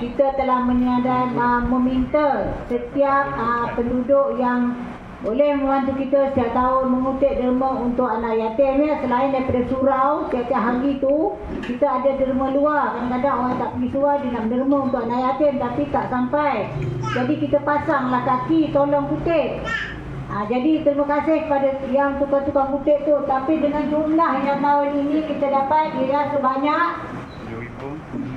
kita telah menyadar uh, meminta setiap uh, penduduk yang boleh membantu kita setiap tahun mengutip derma untuk anak yatim ya. Selain daripada surau setiap hari tu kita ada derma luar. Kadang-kadang orang tak pergi surau dia nak derma untuk anak yatim tapi tak sampai. Jadi kita pasanglah kaki tolong kutip Ha, jadi terima kasih kepada yang tukang-tukang kutip tu tapi dengan jumlah yang tahun ini kita dapat kira sebanyak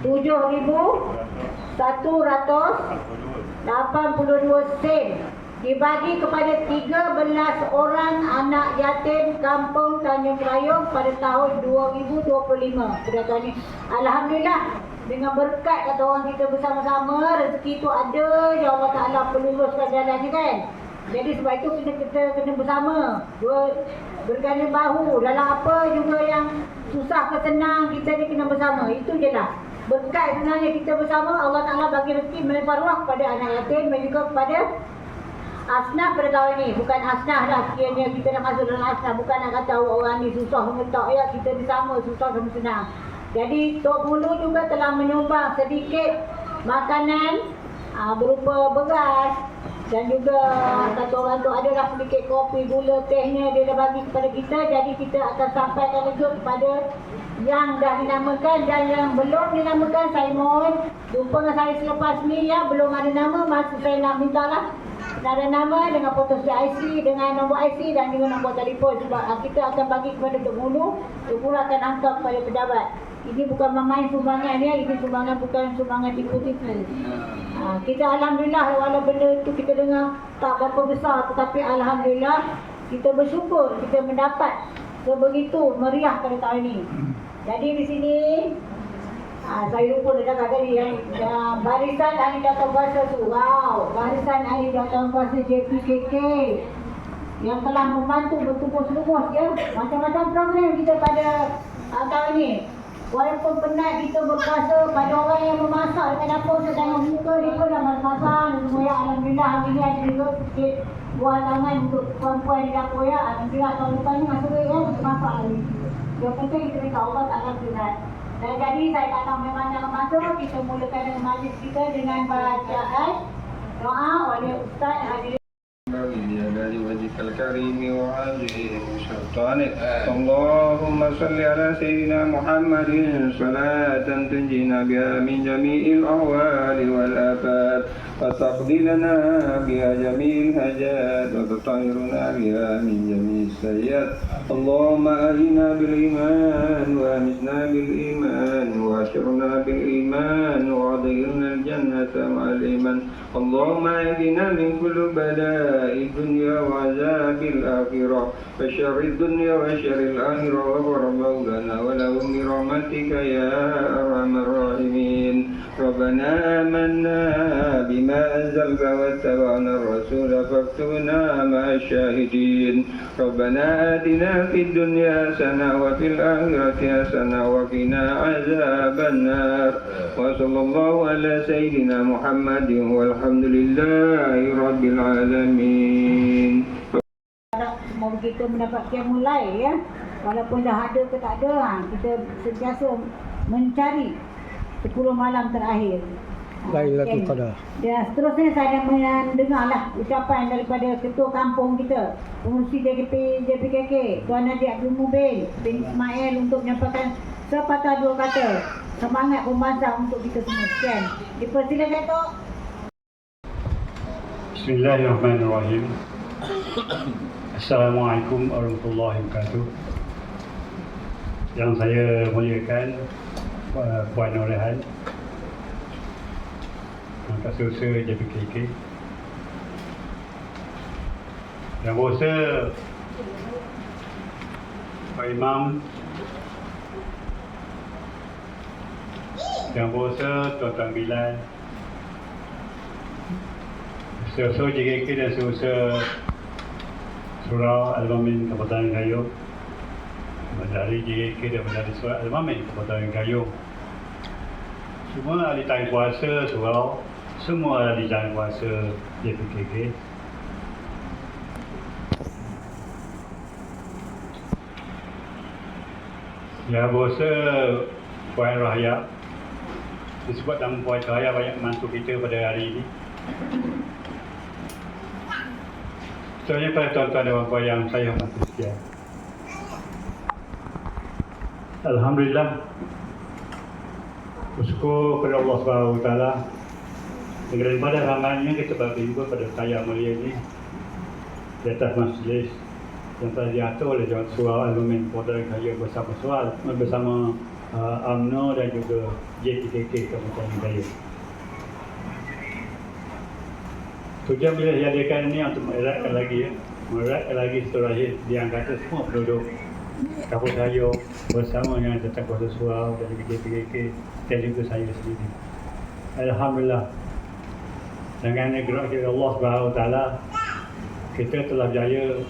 7,182 sen dibagi kepada 13 orang anak yatim kampung Tanjung Rayong pada tahun 2025. Pada tahun ini. Alhamdulillah dengan berkat kata orang kita bersama-sama rezeki tu ada ya Allah Taala peluruskan jalannya kan. Jadi sebab itu kita kita kena bersama ber, berganding bahu dalam apa juga yang susah ke senang kita ni kena bersama. Itu je lah. Berkat sebenarnya kita bersama Allah Taala bagi rezeki melimpah ruah kepada anak yatim dan juga kepada asnaf pada tahun ini. Bukan asnaf lah sekiranya kita nak masuk dalam asnaf. Bukan nak kata orang ni susah mengetak ya. Kita bersama susah sama senang. Jadi Tok Mulu juga telah menyumbang sedikit makanan aa, berupa beras dan juga kata orang tu adalah sedikit kopi, gula, tehnya dia dah bagi kepada kita. Jadi kita akan sampaikan itu kepada yang dah dinamakan dan yang belum dinamakan saya mohon. Jumpa dengan saya selepas ni ya. Belum ada nama masa saya nak minta lah ada nama dengan foto IC dengan nombor IC dan juga nombor telefon. Sebab ah, kita akan bagi kepada Mulu Tok Mulu akan hantar kepada pejabat ini bukan main sumbangan ya ini sumbangan bukan sumbangan tipu-tipu Ha, kita Alhamdulillah walau benda itu kita dengar tak berapa besar tetapi Alhamdulillah kita bersyukur kita mendapat sebegitu meriah pada tahun ini. Jadi di sini ha, saya lupa dah cakap tadi yang, yang barisan ahli data kuasa tu. Wow, barisan ahli data kuasa JPKK yang telah membantu bertumpus-lumpus ya macam-macam program kita pada uh, tahun ini. Walaupun penat kita berpuasa pada orang yang memasak dekat dapur sedang buka dia pun dah masak dan semua Alhamdulillah hari ni ada juga sikit buah tangan untuk perempuan di dapur ya. Alhamdulillah tahun depan ni masuk ya untuk masak lagi. Yang penting kita minta Allah tak akan sunat dan jadi saya tak tahu memang nak masuk kita mulakan dengan majlis kita dengan bacaan doa oleh Ustaz Hadir بجلال وجهك الكريم وعظيم سلطانك اللهم صل على سيدنا محمد صلاة تنجينا بها من جميع الأهوال والآفات وتقضي لنا بها جميع الحاجات وتطهرنا بها من جميع السيئات اللهم أهلنا بالإيمان وأمسنا بالإيمان وأشرنا بالإيمان وأدخلنا الجنة مع الإيمان. اللهم أهدنا من كل بلاء الدنيا وعذاب الآخرة وشر الدنيا وشر الآخرة. وغفر مولانا ولهم برحمتك يا أرحم الراحمين. ربنا آمنا بما أنزلت واتبعنا الرسول فاكتبنا مع الشاهدين ربنا آتنا في الدنيا حسنة وفي الآخرة حسنة وقنا عذاب النار وصلى الله على سيدنا محمد والحمد لله رب العالمين Semoga kita mendapat kiam mulai ya. Walaupun dah ada ke tak ada, ha, kita sentiasa mencari 10 malam terakhir. Lailatul okey. Qadar. Ya, seterusnya saya mendengarlah ucapan daripada ketua kampung kita, pengurusi JKP JPKK, Tuan Haji Abdul Mubin bin Ismail untuk menyampaikan sepatah dua kata semangat pembangsa untuk kita semua. Sekian. Dipersilakan Tok. Bismillahirrahmanirrahim. Assalamualaikum warahmatullahi wabarakatuh. Yang saya muliakan Puan Norehan, Angkat Susa JPKK. Yang bersa Pak Imam. Yang bersa Tuan-Tuan Bilal. Susu JKK dan Susu. Surau Al-Mamin Kabupaten Gayo Medali JKK dan Medali Surau Al-Mamin Kabupaten Gayo Semua ahli tahan kuasa Surau. Semua ahli tahan kuasa JPKK Ya bosa Puan Raya Disebut nama Puan Raya banyak mantu kita pada hari ini. Sebenarnya pada tuan-tuan dan puan yang saya hormati sekian Alhamdulillah Bersyukur kepada Allah SWT Dengan daripada ramainya kita berjumpa pada saya mulia ini Di atas majlis yang telah diatur oleh Jawan Surau Al-Mumin Kota Kaya bersama soal bersama uh, UMNO dan juga JTKK Kabupaten Kaya. Tujuan bila diadakan ini untuk mengeratkan lagi ya, mengeratkan lagi seterusnya diangkat semua penduduk Kabupaten Kaya bersama dengan Jatan Kota Surau dan JTKK dan juga saya sendiri. Alhamdulillah. Dengan gerak dari Allah Subhanahu Taala kita telah berjaya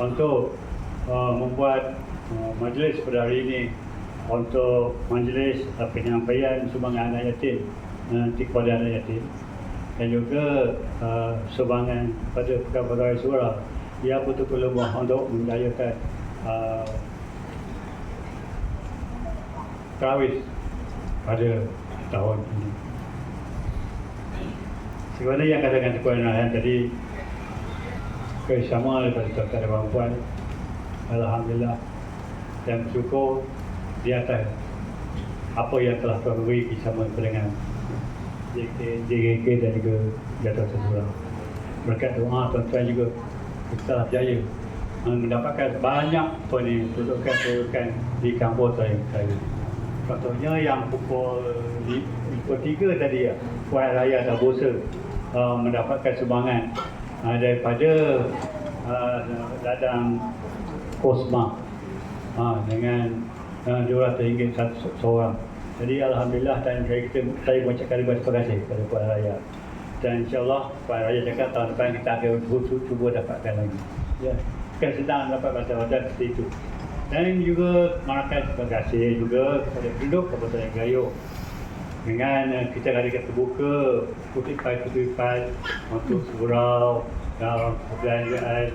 untuk uh, membuat uh, majlis pada hari ini untuk majlis uh, penyampaian sumbangan anak yatim nanti kepada anak yatim. Dan juga uh, sumbangan pada Pegawai Surau. Ia betul-betul lemah untuk menjayakan uh, terawih pada tahun ini. Sebenarnya yang katakan Tuan Rahan tadi bersama daripada tuan-tuan dan puan Alhamdulillah dan bersyukur di atas apa yang telah Tuhan beri bersama dengan JK, JKK dan juga Datuk Sesurah. Berkat doa tuan-tuan juga kita telah berjaya mendapatkan banyak peruntukan-peruntukan di kampung saya. Contohnya yang pukul pukul 3 tadi ya, Puan Raya Tabosa uh, mendapatkan sumbangan uh, daripada uh, ladang Kosma uh, dengan uh, RM200 satu seorang. Jadi Alhamdulillah dan saya, kita, saya mengucapkan ribuan terima kasih kepada Puan Raya. Dan insyaAllah Puan Raya cakap tahun depan kita akan cuba, cuba dapatkan lagi. Ya. Kan sedang dapat baca-baca seperti itu. Dan juga mengucapkan terima kasih juga kepada penduduk Kabupaten Gayo dengan uh, kita adakan terbuka kutipan-kutipan untuk surau dalam perbelanjaan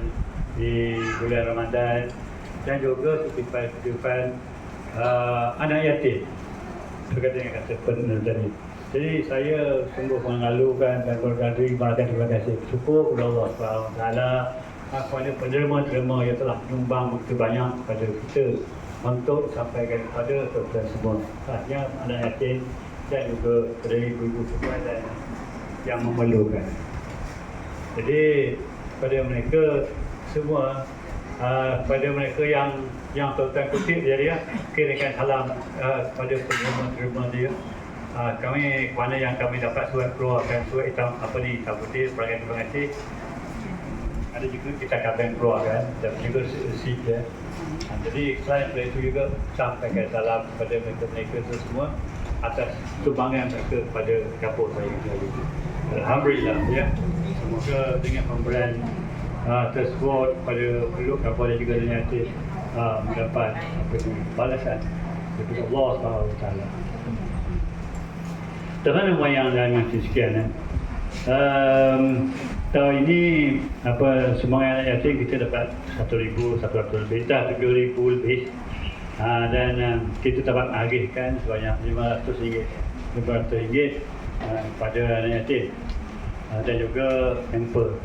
di bulan Ramadan. Dan juga kutipan-kutipan uh, anak yatim. Berkaitan dengan kata tadi. Jadi saya sungguh mengalukan dan mengucapkan terima kasih syukur kepada Allah SWT kepada penerima-penerima yang telah menyumbang begitu banyak kepada kita untuk sampaikan kepada tuan semua. Khasnya anak yatim dan juga kepada ibu-ibu semua dan yang memerlukan. Jadi pada mereka semua uh, pada mereka yang yang tuan-tuan kutip dia dia kirakan salam uh, kepada penerima-penerima dia uh, kami mana yang kami dapat surat keluarkan surat hitam apa ni hitam putih sebagai terima kasih ada juga kita akan keluarkan dan juga dia Ha, jadi selain daripada itu juga sampaikan salam kepada mereka-mereka semua atas sumbangan mereka kepada kapur saya ini. Alhamdulillah ya. Semoga dengan pemberian uh, tersebut pada penduduk kapur dan juga dengan uh, mendapat apa itu, balasan daripada Allah SWT. Teman yang dan ngaji sekian. Um, tahun ini apa sumbangan anak yatim kita dapat 1,100 lebih, dah 7,000 lebih. Ha, dan um, kita dapat agihkan sebanyak RM500 RM500 uh, pada anak yatim uh, dan juga hamper.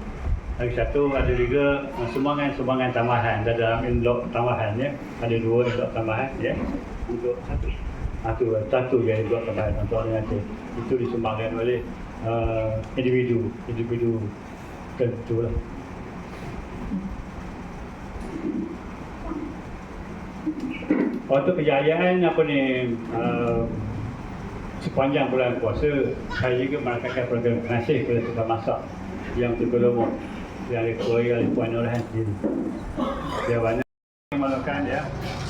Lagi satu ada juga uh, sumbangan-sumbangan tambahan dan dalam envelope tambahan ya. Ada dua envelope tambahan ya. Untuk satu. Satu, satu je envelope tambahan untuk anak yatim. Itu disumbangkan oleh uh, individu, individu tertentu lah. Untuk kejayaan apa ni uh, sepanjang bulan puasa saya juga merasakan program pengasih kepada tukang masak yang tergolong yang dikeluarkan oleh Puan Nurhan sendiri. Dia banyak ya.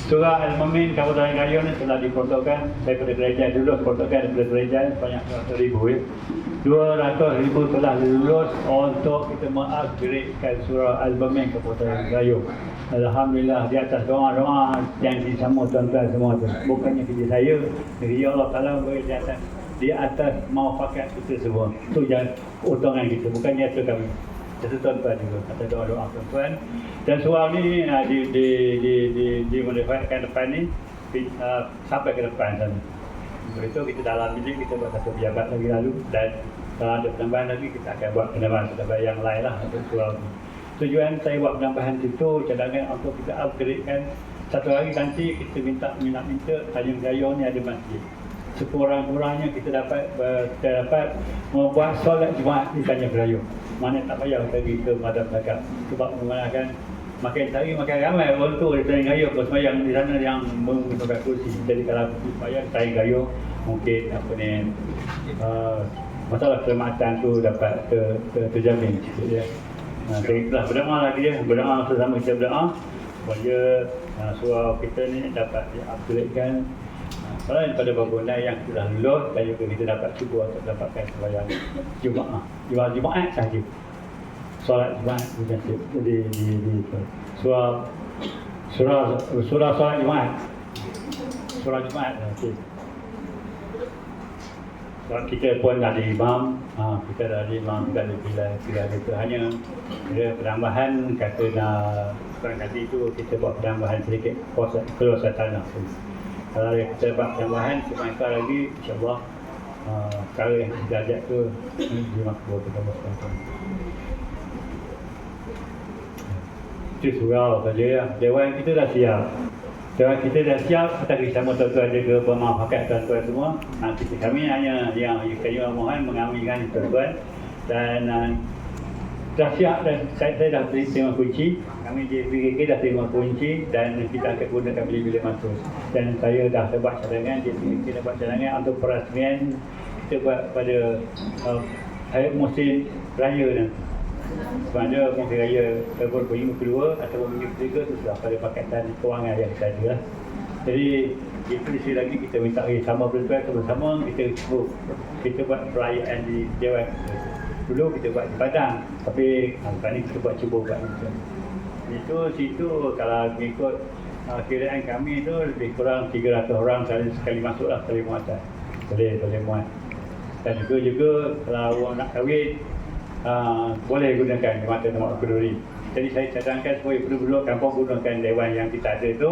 Surah Al-Mumin Kabupaten Gayo ni telah diperuntukkan daripada kerajaan dulu peruntukkan daripada kerajaan sebanyak 200 ribu ya. 200 ribu telah lulus untuk kita mengupgradekan surah Al-Mumin Kabupaten Gayo. Alhamdulillah di atas doa-doa yang disambut tuan-tuan semua tu. Bukannya kerja saya, kerja Allah Ta'ala beri di atas di atas mau pakai kita semua. Itu yang utangan kita, bukannya itu kami. Itu tuan-tuan juga, kata doa-doa tuan-tuan. Dan surah ni uh, di, di, di, di, di, dimodifikkan depan ni, uh, sampai ke depan sana. Untuk itu kita dalam bilik kita buat satu pejabat lagi lalu dan kalau ada penambahan lagi kita akan buat penambahan-penambahan yang lain lah untuk surau ni. Tujuan saya buat penambahan itu cadangan untuk kita upgradekan satu hari nanti kita minta minta minta Tanjung Gayong ni ada masjid. Sekurang-kurangnya kita dapat ber- kita dapat membuat solat Jumaat di Tanjung Gayong. Mana tak payah pergi ke madam zakat. Sebab menggunakan makin hari makin ramai orang tu di Tanjung Gayong bersemayang di sana yang menggunakan kursi. Jadi kalau supaya Tanjung Gayong mungkin apa ni uh, masalah keselamatan tu dapat ter, ter, terjamin ya. Nah, jadi itulah berdoa lagi ya, berdoa sesama kita berdoa supaya uh, surau kita ni dapat diupgradekan uh, selain daripada bangunan yang sudah lulus dan juga kita dapat cuba untuk dapatkan sembahyang Jumaat. Jumaat Jumaat sahaja. Solat Jumaat bukan di di di, di surau surau surau solat Jumaat. Surau Jumaat. Sebab kita pun dah ada imam, ha, kita dah ada imam, kita ada pilihan, pilihan itu hanya ada penambahan kata nak kurang kali itu kita buat penambahan sedikit kos keluasan tanah. Kalau kita buat penambahan semasa lagi insyaAllah uh, perkara yang kita ajak tu dimakbul kita sekarang. Itu surau saja ya. Dewan kita dah siap. Dewan kita dah siap, kita bersama tuan-tuan juga bermafakat tuan-tuan semua. Kita, kami hanya yang kami mohon mengaminkan tuan-tuan dan uh, dah siap dan saya, saya dah terima kunci. Kami di PKK dah terima kunci dan kita akan gunakan bila-bila masuk. Dan saya dah buat cadangan, di PKK dah buat cadangan untuk perasmian kita buat pada uh, hari musim raya. Sebab ada mungkin raya tahun minggu kedua atau minggu ketiga tu sudah pada pakatan kewangan yang kita ada lah. Jadi di sini lagi kita minta eh, sama bertuan sama-sama kita sebut kita buat perayaan di Dewan. Dulu kita buat di Padang tapi ha, kali ni kita buat cuba buat itu. Itu situ kalau mengikut uh, kiraan kami tu lebih kurang 300 orang sekali, sekali masuk lah sekali muatan. Boleh, boleh muat. Dan juga juga kalau orang nak kahwin uh, boleh gunakan mata tempat kenduri. Jadi saya cadangkan supaya penduduk kampung gunakan dewan yang kita ada itu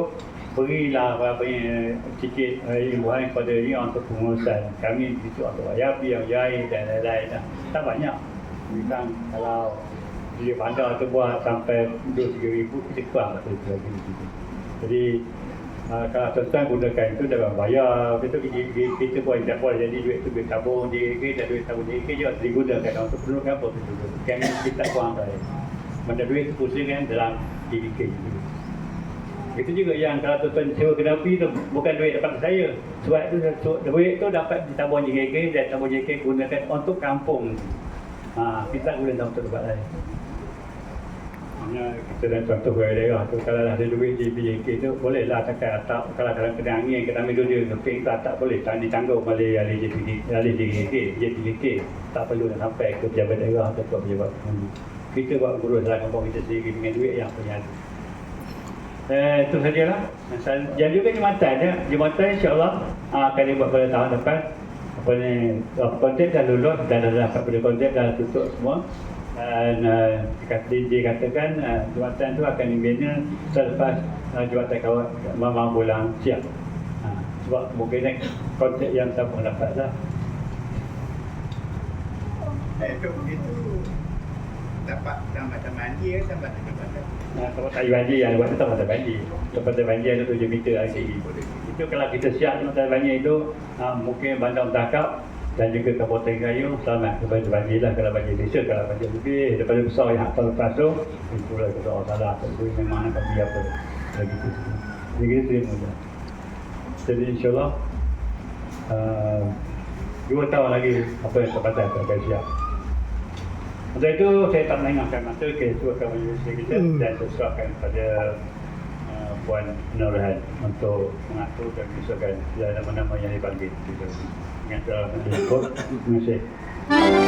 berilah apa punya sikit uh, kepada dia untuk pengurusan. Kami di situ untuk bayar yang jahit dan lain-lain. Tak banyak. Bukan kalau dia bandar tu buat sampai 2-3 ribu, kita kurang lah lagi. Jadi Uh, kalau tuan gunakan itu dalam bayar itu kita, kita pun boleh jadi duit itu duit tabung JK dan duit tabung JK juga digunakan untuk penduduk apa tu juga kan kita kurang saya mana duit itu pusing kan dalam DDK itu itu juga yang kalau tuan sewa kenapi tu bukan duit dapat saya. Sebab so, duit itu dapat ditabung JK dan tabung JK gunakan untuk kampung. Ha, kita guna untuk tempat lain Hanya kita contoh ke daerah tu kalau ada duit di BJK tu boleh lah cakap atap kalau dalam kena angin kita ambil duit keping tu atap boleh tak ditanggung oleh ahli JPK ahli JPK JPK tak perlu nak sampai ke pejabat daerah atau ke pejabat hmm. kita buat urus dalam kampung kita sendiri dengan duit yang punya Eh, itu sajalah. Dan juga Jumatan ya. Jumatan insyaAllah uh, akan dibuat pada tahun depan. Apa ni, uh, kontrak dah lulus dah dapat pada kontrak dah tutup semua. Dan uh, dia, dia katakan uh, Jumatan tu akan dibina selepas uh, Jumatan kawat Mamang Bulang siap. Uh, sebab mungkin kontrak yang tak pun dapat lah. Eh, tu begitu dapat tambatan mandi ke tambatan jabatan? Nah, tempat kayu banjir yang buat tu tempat banjir. Tempat banjir ada 7 meter lagi. Itu kalau kita siap tempat banjir itu, uh, mungkin bandar bertakap dan juga kabupaten kayu selamat. Kepada banjir lah kalau banjir desa kalau banjir lebih daripada besar yang akan lepas tu itulah kita orang salah. Tak boleh memang nak bagi apa. Lagi tu jadi kita terima je jadi insyaAllah uh, dua tahun lagi apa yang tempatan kita akan siap untuk itu saya tak menengahkan masa ke suruhkan majelis kita Hmm. dan saya serahkan kepada uh, Puan Nurhan untuk mengatur dan ya, nama-nama yang dipanggil segala majelis kod. Terima kasih.